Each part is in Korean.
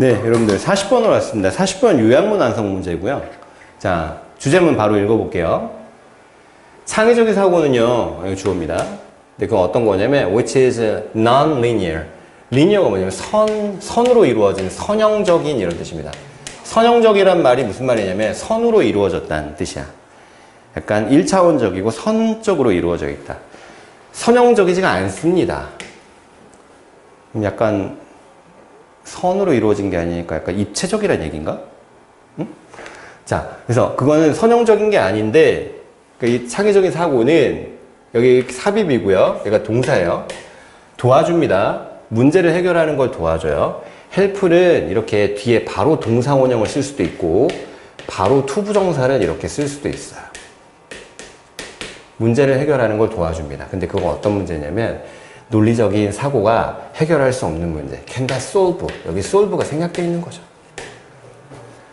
네, 여러분들 40번으로 왔습니다. 40번 요약문 완성 문제고요. 자, 주제문 바로 읽어볼게요. 창의적인 사고는요, 주어입니다. 근데 그건 어떤 거냐면, which is non-linear. linear가 뭐냐면 선, 선으로 이루어진 선형적인 이런 뜻입니다. 선형적이란 말이 무슨 말이냐면 선으로 이루어졌다는 뜻이야. 약간 1차원적이고 선적으로 이루어져 있다. 선형적이지가 않습니다. 약간 선으로 이루어진 게 아니니까 약간 입체적이라는 얘기인가? 응? 자, 그래서 그거는 선형적인 게 아닌데 그이 창의적인 사고는 여기 삽입이고요. 얘가 동사예요. 도와줍니다. 문제를 해결하는 걸 도와줘요. 헬프는 이렇게 뒤에 바로 동사 원형을 쓸 수도 있고 바로 투부정사를 이렇게 쓸 수도 있어요. 문제를 해결하는 걸 도와줍니다. 근데 그거 어떤 문제냐면 논리적인 사고가 해결할 수 없는 문제. can that? 여기 solve가 생략되어 있는 거죠.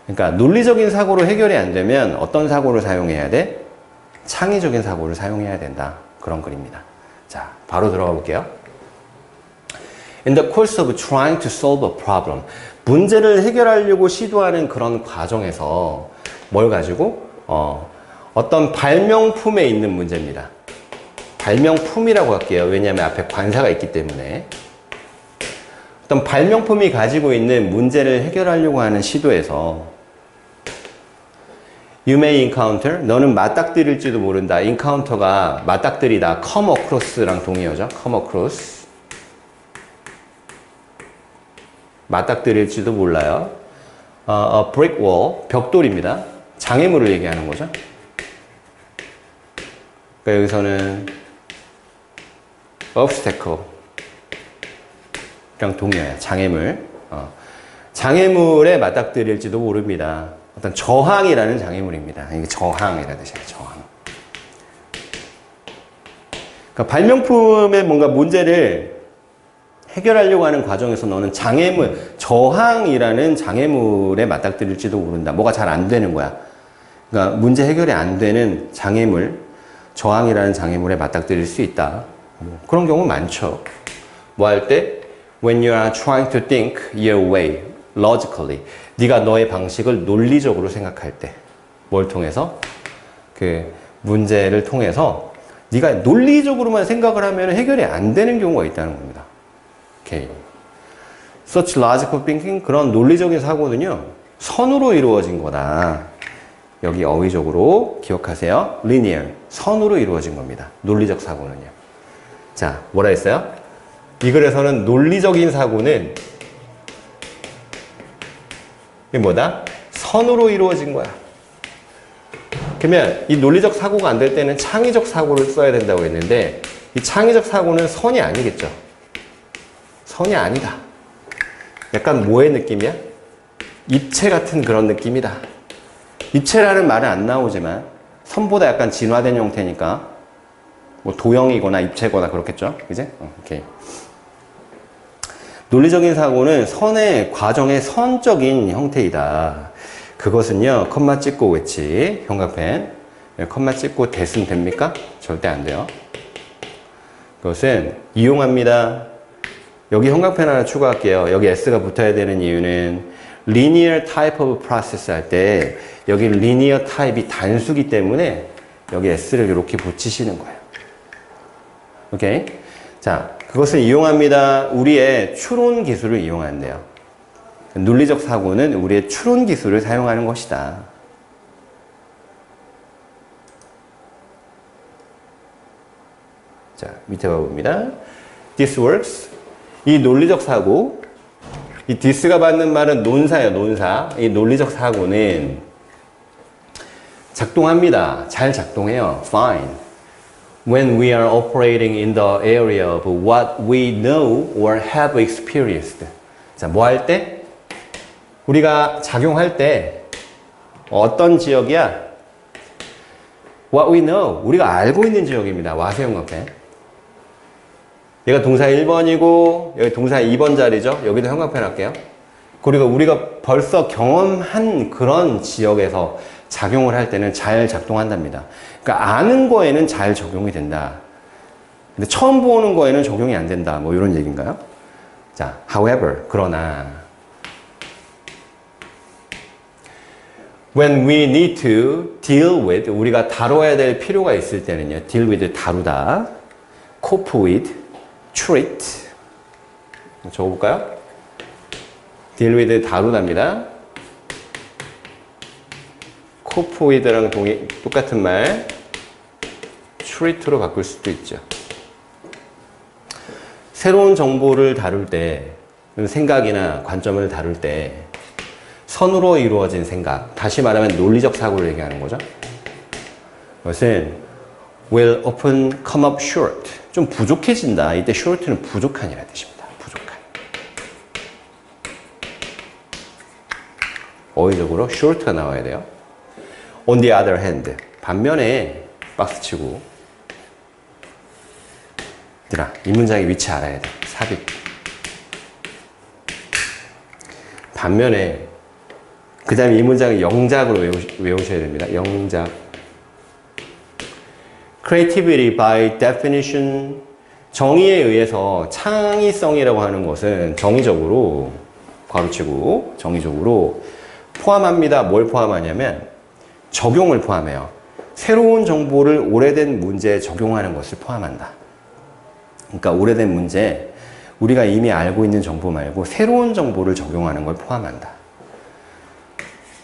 그러니까 논리적인 사고로 해결이 안 되면 어떤 사고를 사용해야 돼? 창의적인 사고를 사용해야 된다. 그런 글입니다. 자, 바로 들어가 볼게요. In the course of trying to solve a problem. 문제를 해결하려고 시도하는 그런 과정에서 뭘 가지고? 어, 어떤 발명품에 있는 문제입니다. 발명품이라고 할게요. 왜냐하면 앞에 관사가 있기 때문에. 어떤 발명품이 가지고 있는 문제를 해결하려고 하는 시도에서 You may encounter. 너는 맞닥뜨릴지도 모른다. encounter가 맞닥뜨리다. come across랑 동의어죠. come across. 맞닥뜨릴지도 몰라요. 어, brick wall. 벽돌입니다. 장애물을 얘기하는 거죠. 그러니까 여기서는 obstacle. 랑 동의어야. 장애물. 어. 장애물에 맞닥뜨릴지도 모릅니다. 어떤 저항이라는 장애물입니다. 이게 저항이라는 뜻이에요. 저항. 그러니까 발명품의 뭔가 문제를 해결하려고 하는 과정에서 너는 장애물, 저항이라는 장애물에 맞닥뜨릴지도 모른다. 뭐가 잘 안 되는 거야. 그러니까 문제 해결이 안 되는 장애물, 저항이라는 장애물에 맞닥뜨릴 수 있다. 뭐 그런 경우 많죠. 뭐 할 때? When you are trying to think your way logically. 네가 너의 방식을 논리적으로 생각할 때. 뭘 통해서? 그 문제를 통해서 네가 논리적으로만 생각을 하면 해결이 안 되는 경우가 있다는 겁니다. 오케이. Such logical thinking 그런 논리적인 사고는요. 선으로 이루어진 거다. 여기 어휘적으로 기억하세요. linear. 선으로 이루어진 겁니다. 논리적 사고는요. 자, 뭐라 했어요? 이 글에서는 논리적인 사고는 이게 뭐다? 선으로 이루어진 거야. 그러면 이 논리적 사고가 안 될 때는 창의적 사고를 써야 된다고 했는데 이 창의적 사고는 선이 아니겠죠. 선이 아니다. 약간 뭐의 느낌이야? 입체 같은 그런 느낌이다. 입체라는 말은 안 나오지만 선보다 약간 진화된 형태니까 뭐 도형이거나 입체거나 그렇겠죠. 그제? 어, 오케이. 논리적인 사고는 선의 과정의 선적인 형태이다. 그것은요, 컴마 찍고 외치, 형광펜. 네, 컴마 찍고 대승 됩니까? 절대 안 돼요. 그것은 이용합니다. 여기 형광펜 하나 추가할게요. 여기 S가 붙어야 되는 이유는 linear type of process 할 때 여기 linear type이 단수기 때문에 여기 S를 이렇게 붙이시는 거예요. 오케이? 자, 그것을 이용합니다. 우리의 추론 기술을 이용한대요. 논리적 사고는 우리의 추론 기술을 사용하는 것이다. 자, 밑에 봐봅니다. This works. 이 논리적 사고, 이 this가 받는 말은 논사예요, 논사. 이 논리적 사고는 작동합니다. 잘 작동해요. Fine. When we are operating in the area of what we know or have experienced. 자, 뭐 할 때? 우리가 작용할 때 어떤 지역이야? What we know. 우리가 알고 있는 지역입니다. 와세형 옆에. 얘가 동사 1번이고 여기 동사 2번 자리죠. 여기도 형광펜 할게요. 그리고 우리가 벌써 경험한 그런 지역에서 작용을 할 때는 잘 작동한답니다. 그러니까 아는 거에는 잘 적용이 된다. 근데 처음 보는 거에는 적용이 안 된다. 뭐 이런 얘기인가요? 자, however, 그러나 When we need to deal with, 우리가 다뤄야 될 필요가 있을 때는요. deal with, 다루다. cope with, treat. 적어볼까요? deal with, 다루다 with랑 동의, 똑같은 말, treat로 바꿀 수도 있죠. 새로운 정보를 다룰 때, 생각이나 관점을 다룰 때, 선으로 이루어진 생각, 다시 말하면 논리적 사고를 얘기하는 거죠. 그것은 will often come up short. 좀 부족해진다. 이때 short는 부족한이라는 뜻입니다. 부족한. 어휘적으로 short가 나와야 돼요. On the other hand. 반면에 박스 치고 얘들아, 이 문장의 위치 알아야 돼. 삽입. 반면에 그 다음에 이 문장을 영작으로 외우시, 외우 셔야 됩니다. 영작. Creativity by definition. 정의에 의해서 창의성이라고 하는 것은 정의적으로, 괄호치고, 정의적으로 포함합니다. 뭘 포함하냐면 적용을 포함해요. 새로운 정보를 오래된 문제에 적용하는 것을 포함한다. 그러니까 오래된 문제, 우리가 이미 알고 있는 정보 말고 새로운 정보를 적용하는 걸 포함한다.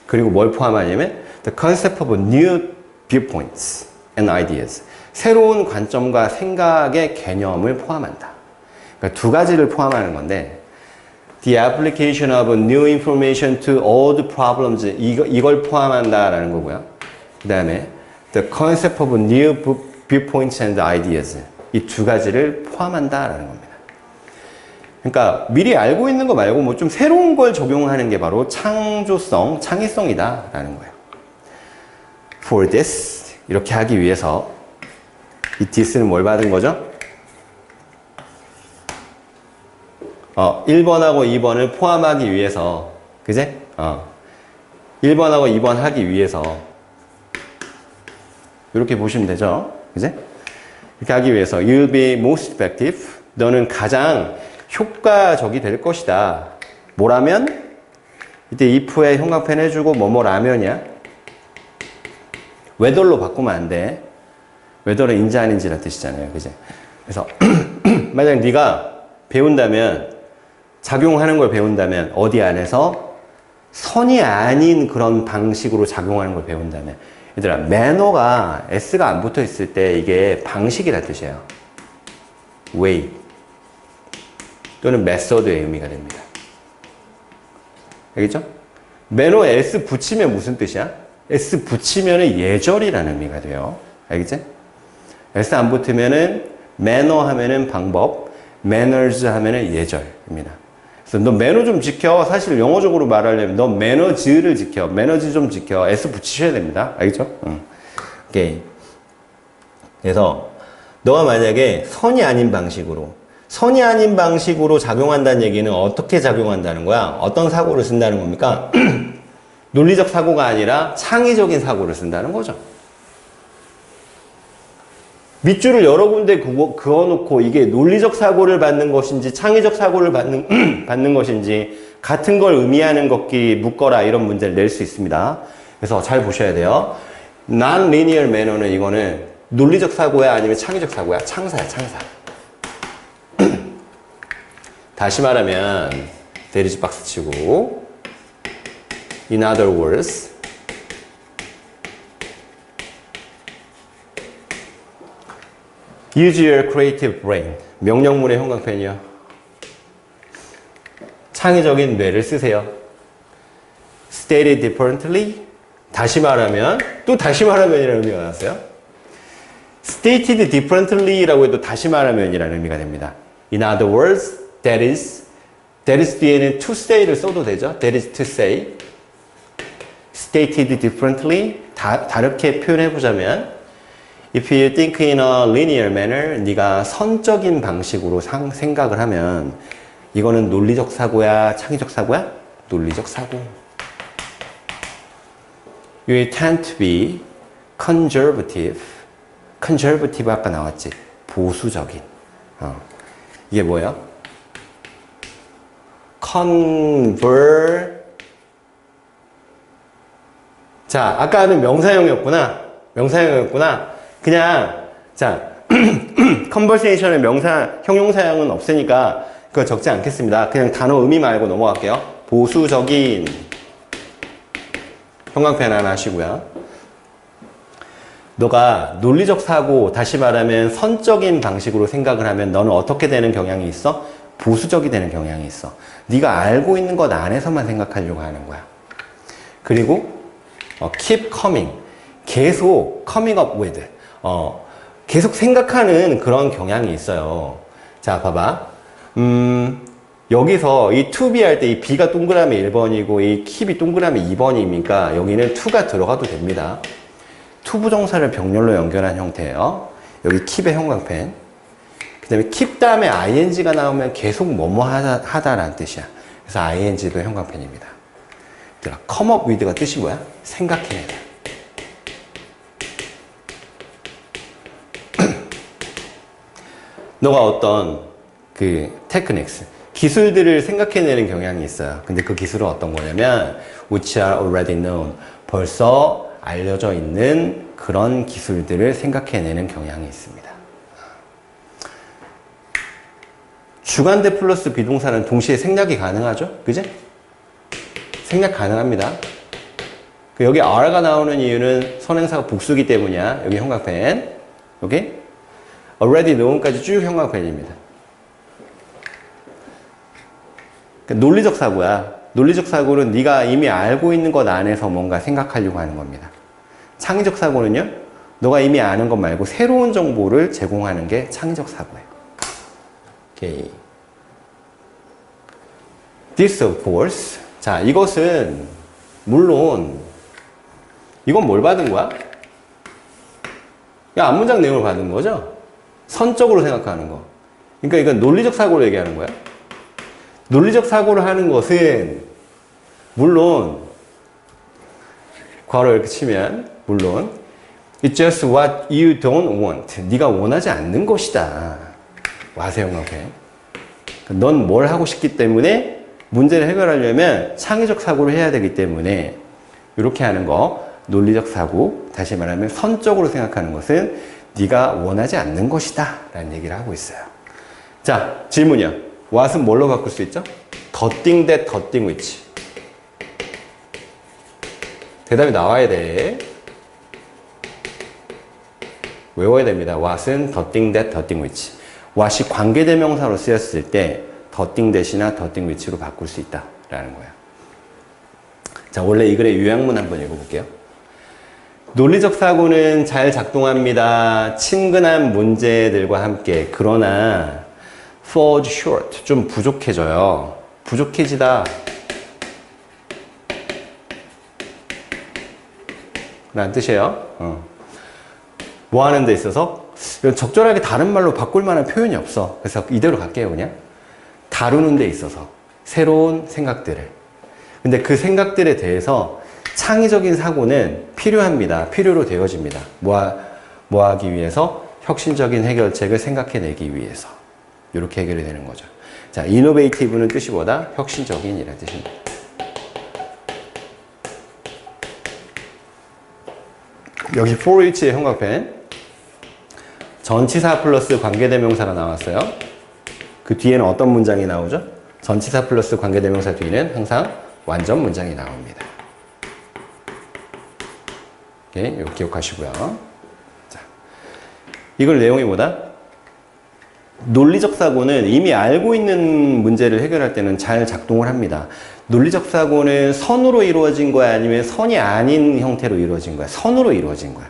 그리고 뭘 포함하냐면 the concept of new viewpoints and ideas. 새로운 관점과 생각의 개념을 포함한다. 그러니까 두 가지를 포함하는 건데 the application of new information to old problems 이거, 이걸 포함한다라는 거고요. 그 다음에 the concept of new viewpoints and ideas 이 두 가지를 포함한다라는 겁니다. 그러니까 미리 알고 있는 거 말고 뭐 좀 새로운 걸 적용하는 게 바로 창조성, 창의성이다라는 거예요. For this 이렇게 하기 위해서 이 this는 뭘 받은 거죠? 어, 1번하고 2번을 포함하기 위해서 그제? 어. 1번하고 2번 하기 위해서 이렇게 보시면 되죠. 그제? 이렇게 하기 위해서 you'll be most effective 너는 가장 효과적이 될 것이다. 뭐라면? 이때 if에 형광펜 해주고 뭐뭐라면이야? whether로 바꾸면 안 돼. whether는 인지 아닌지란 뜻이잖아요. 그지? 그래서 만약 네가 배운다면 작용하는 걸 배운다면 어디 안에서 선이 아닌 그런 방식으로 작용하는 걸 배운다면 얘들아 매너가 s가 안 붙어 있을 때 이게 방식이란 뜻이에요. way 또는 메서드의 의미가 됩니다. 알겠죠? 매너에 s 붙이면 무슨 뜻이야? s 붙이면 예절이라는 의미가 돼요. 알겠지? s 안 붙으면은 매너 하면은 방법, manners 하면은 예절입니다. 그래서 너 매너 좀 지켜. 사실 영어적으로 말하려면 너 매너즈를 지켜. 매너즈 좀 지켜. s 붙이셔야 됩니다. 알겠죠? 응. 오케이. 그래서 너가 만약에 선이 아닌 방식으로 선이 아닌 방식으로 작용한다는 얘기는 어떻게 작용한다는 거야? 어떤 사고를 쓴다는 겁니까? 논리적 사고가 아니라 창의적인 사고를 쓴다는 거죠. 밑줄을 여러 군데 그어, 그어놓고 이게 논리적 사고를 받는 것인지 창의적 사고를 받는, 받는 것인지 같은 걸 의미하는 것끼리 묶어라 이런 문제를 낼 수 있습니다. 그래서 잘 보셔야 돼요. non-linear manner는 이거는 논리적 사고야 아니면 창의적 사고야? 창사야 창사. 다시 말하면 대리지 박스 치고 In other words Use your creative brain 명령문의 형광펜이요 창의적인 뇌를 쓰세요 Stated differently 다시 말하면 또 다시 말하면이라는 의미가 나왔어요 Stated differently라고 해도 다시 말하면이라는 의미가 됩니다 In other words that is that is 뒤에는 to say를 써도 되죠. that is to say stated differently 다, 다르게 표현해 보자면 if you think in a linear manner 네가 선적인 방식으로 상, 생각을 하면 이거는 논리적 사고야 창의적 사고야? 논리적 사고 You tend to be conservative conservative 아까 나왔지 보수적인 어. 이게 뭐예요? convertible 자, 아까는 명사형이었구나. 명사형이었구나. 그냥, 자, 컨버세이션의 명사, 형용사형은 없으니까 그거 적지 않겠습니다. 그냥 단어 의미 말고 넘어갈게요. 보수적인 형광펜 하나 하시고요. 너가 논리적 사고, 다시 말하면 선적인 방식으로 생각을 하면 너는 어떻게 되는 경향이 있어? 보수적이 되는 경향이 있어. 네가 알고 있는 것 안에서만 생각하려고 하는 거야. 그리고 어, keep coming. 계속 coming up with. 어, 계속 생각하는 그런 경향이 있어요. 자, 봐봐. 음, 여기서 이 to be 할 때 이 b가 동그라미 1번이고 이 keep이 동그라미 2번이니까 여기는 to가 들어가도 됩니다. to 부정사를 병렬로 연결한 형태예요. 여기 keep의 형광펜. 그 다음에 keep 다음에 ing가 나오면 계속 뭐뭐 하다, 하다라는 뜻이야. 그래서 ing도 형광펜입니다. 얘들아, come up with가 뜻이 뭐야? 생각해내다. 너가 어떤 그 테크닉스, 기술들을 생각해내는 경향이 있어요. 근데 그 기술은 어떤 거냐면 which are already known. 벌써 알려져 있는 그런 기술들을 생각해내는 경향이 있습니다. 주관대 플러스 비동사는 동시에 생략이 가능하죠? 그지? 생략 가능합니다. 그 여기 R가 나오는 이유는 선행사가 복수기 때문이야. 여기 형광펜. 여기 already known까지 쭉 형광펜입니다. 그러니까 논리적 사고야. 논리적 사고는 네가 이미 알고 있는 것 안에서 뭔가 생각하려고 하는 겁니다. 창의적 사고는요. 너가 이미 아는 것 말고 새로운 정보를 제공하는 게 창의적 사고예요. 오케이. This of course. 자, 이것은 물론 이건 뭘 받은 거야? 야, 앞문장 내용을 받은 거죠? 선적으로 생각하는 거. 그러니까 이건 논리적 사고를 얘기하는 거야. 논리적 사고를 하는 것은 물론 괄호 이렇게 치면 물론 It's just what you don't want. 네가 원하지 않는 것이다. 와세형광펜. 넌뭘 하고 싶기 때문에 문제를 해결하려면 창의적 사고를 해야 되기 때문에 이렇게 하는 거 논리적 사고 다시 말하면 선적으로 생각하는 것은 네가 원하지 않는 것이다. 라는 얘기를 하고 있어요. 자 질문이요. what은 뭘로 바꿀 수 있죠? that the thing which 대답이 나와야 돼. 외워야 됩니다. what은 that the thing which what이 관계대명사로 쓰였을 때 that이나 the thing which로 바꿀 수 있다 라는 거예요. 자 원래 이 글의 요약문 한번 읽어볼게요 논리적 사고는 잘 작동합니다. 친근한 문제들과 함께. 그러나 falls short. 좀 부족해져요. 부족해지다. 라는 뜻이에요. 어. 뭐 하는 데 있어서 적절하게 다른 말로 바꿀 만한 표현이 없어. 그래서 이대로 갈게요, 그냥. 다루는 데 있어서. 새로운 생각들을. 근데 그 생각들에 대해서 창의적인 사고는 필요합니다. 필요로 되어집니다. 뭐, 뭐 하기 위해서? 혁신적인 해결책을 생각해내기 위해서. 이렇게 해결이 되는 거죠. 자, innovative는 뜻이 뭐다? 혁신적인이라는 뜻입니다. for each의 형광펜. 전치사 플러스 관계대명사가 나왔어요. 그 뒤에는 어떤 문장이 나오죠? 전치사 플러스 관계대명사 뒤에는 항상 완전 문장이 나옵니다. 예, 기억하시고요. 자, 이걸 내용이 뭐다? 논리적 사고는 이미 알고 있는 문제를 해결할 때는 잘 작동을 합니다. 논리적 사고는 선으로 이루어진 거야 아니면 선이 아닌 형태로 이루어진 거야? 선으로 이루어진 거야.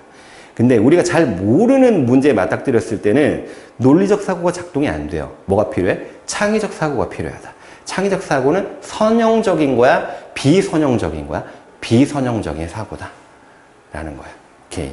근데 우리가 잘 모르는 문제에 맞닥뜨렸을 때는 논리적 사고가 작동이 안 돼요. 뭐가 필요해? 창의적 사고가 필요하다. 창의적 사고는 선형적인 거야? 비선형적인 거야? 비선형적인 사고다. 라는 거야. 오케이.